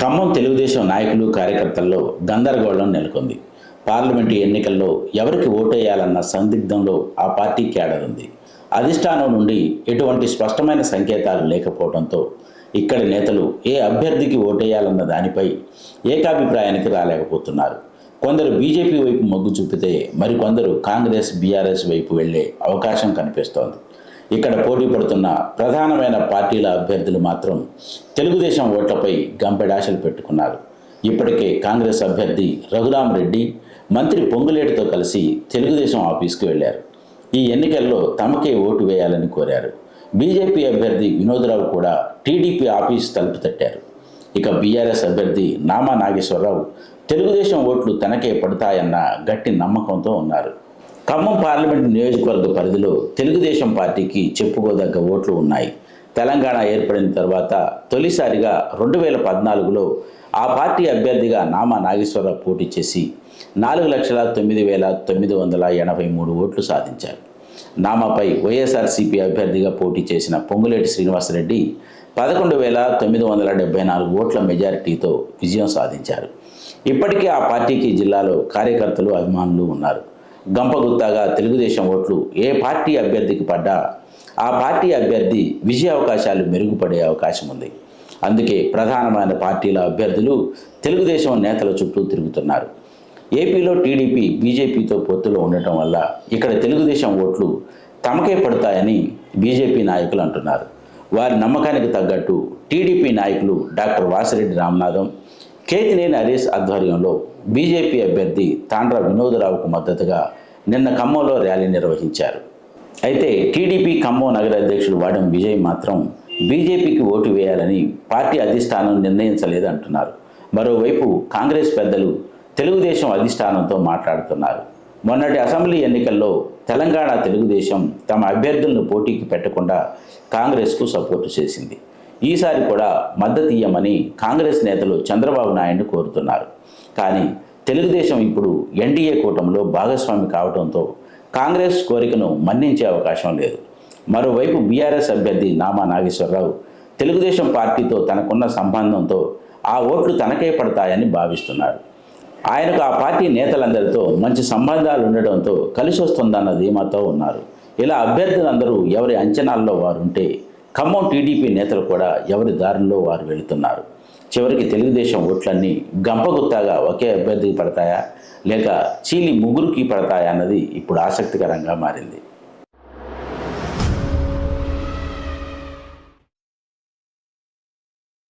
ఖమ్మం తెలుగుదేశం నాయకులు కార్యకర్తల్లో గందరగోళం నెలకొంది. పార్లమెంటు ఎన్నికల్లో ఎవరికి ఓటేయాలన్న సందిగ్ధంలో ఆ పార్టీ క్యాడర్ ఉంది అధిష్టానం నుండి ఎటువంటి స్పష్టమైన సంకేతాలు లేకపోవడంతో ఇక్కడి నేతలు ఏ అభ్యర్థికి ఓటేయాలన్న దానిపై ఏకాభిప్రాయానికి రాలేకపోతున్నారు. కొందరు బీజేపీ వైపు మొగ్గు చూపితే మరికొందరు కాంగ్రెస్ బీఆర్ఎస్ వైపు వెళ్ళే అవకాశం కనిపిస్తోంది. ఇక్కడ పోటీ పడుతున్న ప్రధానమైన పార్టీల అభ్యర్థులు మాత్రం తెలుగుదేశం ఓట్లపై గంపెడాశలు పెట్టుకున్నారు. ఇప్పటికే కాంగ్రెస్ అభ్యర్థి రఘురాం రెడ్డి మంత్రి పొంగులేటితో కలిసి తెలుగుదేశం ఆఫీస్కి వెళ్ళారు ఈ ఎన్నికల్లో తమకే ఓటు వేయాలని కోరారు. బీజేపీ అభ్యర్థి వినోదరావు కూడా టీడీపీ ఆఫీస్ తలుపు తట్టారు. ఇక బీఆర్ఎస్ అభ్యర్థి నామా నాగేశ్వరరావు తెలుగుదేశం ఓట్లు తనకే పడతాయన్న గట్టి నమ్మకంతో ఉన్నారు. ఖమ్మం పార్లమెంటు నియోజకవర్గ పరిధిలో తెలుగుదేశం పార్టీకి చెప్పుకోదగ్గ ఓట్లు ఉన్నాయి. తెలంగాణ ఏర్పడిన తర్వాత తొలిసారిగా రెండు వేల పద్నాలుగులో ఆ పార్టీ అభ్యర్థిగా నామా నాగేశ్వరరావు పోటీ చేసి నాలుగు లక్షల తొమ్మిది వేల తొమ్మిది వందల ఎనభై మూడు ఓట్లు సాధించారు. నామాపై వైఎస్ఆర్సీపీ అభ్యర్థిగా పోటీ చేసిన పొంగులేటి శ్రీనివాసరెడ్డి పదకొండు వేల తొమ్మిది వందల డెబ్బై నాలుగు ఓట్ల మెజారిటీతో విజయం సాధించారు. ఇప్పటికే ఆ పార్టీకి జిల్లాలో కార్యకర్తలు అభిమానులు ఉన్నారు. గంపగుత్తాగా తెలుగుదేశం ఓట్లు ఏ పార్టీ అభ్యర్థికి పడ్డా ఆ పార్టీ అభ్యర్థి విజయ అవకాశాలు మెరుగుపడే అవకాశం ఉంది. అందుకే ప్రధానమైన పార్టీల అభ్యర్థులు తెలుగుదేశం నేతల చుట్టూ తిరుగుతున్నారు. ఏపీలో టీడీపీ బీజేపీతో పొత్తులో ఉండటం వల్ల ఇక్కడ తెలుగుదేశం ఓట్లు తమకే పడతాయని బీజేపీ నాయకులు అంటున్నారు. వారి నమ్మకానికి తగ్గట్టు టీడీపీ నాయకులు డాక్టర్ వాసిరెడ్డి రామనాథం కేతినేని హరీష్ ఆధ్వర్యంలో బీజేపీ అభ్యర్థి తాండ్ర వినోదరావుకు మద్దతుగా నిన్న ఖమ్మంలో ర్యాలీ నిర్వహించారు. అయితే టీడీపీ ఖమ్మం నగర అధ్యక్షుడు వాడం విజయ్ మాత్రం బీజేపీకి ఓటు వేయాలని పార్టీ అధిష్టానం నిర్ణయించలేదంటున్నారు. మరోవైపు కాంగ్రెస్ పెద్దలు తెలుగుదేశం అధిష్టానంతో మాట్లాడుతున్నారు. మొన్నటి అసెంబ్లీ ఎన్నికల్లో తెలంగాణ తెలుగుదేశం తమ అభ్యర్థులను పోటీకి పెట్టకుండా కాంగ్రెస్కు సపోర్టు చేసింది. ఈసారి కూడా మద్దతు ఇయ్యమని కాంగ్రెస్ నేతలు చంద్రబాబు నాయుడు కోరుతున్నారు. కానీ తెలుగుదేశం ఇప్పుడు ఎన్డీఏ కూటమిలో భాగస్వామి కావడంతో కాంగ్రెస్ కోరికను మన్నించే అవకాశం లేదు. మరోవైపు బీఆర్ఎస్ అభ్యర్థి నామా నాగేశ్వరరావు తెలుగుదేశం పార్టీతో తనకున్న సంబంధంతో ఆ ఓట్లు తనకే పడతాయని భావిస్తున్నారు. ఆయనకు ఆ పార్టీ నేతలందరితో మంచి సంబంధాలు ఉండడంతో కలిసి వస్తుందన్న ధీమాతో ఉన్నారు. ఇలా అభ్యర్థులందరూ ఎవరి అంచనాల్లో వారు ఉంటే ఖమ్మం టీడీపీ నేతలు కూడా ఎవరి దారిలో వారు వెళుతున్నారు? చివరికి తెలుగుదేశం ఓట్లన్నీ గంపగుత్తాగా ఒకే అభ్యర్థికి పడతాయా? లేక చీలి ముగ్గురికి పడతాయా అన్నది ఇప్పుడు ఆసక్తికరంగా మారింది.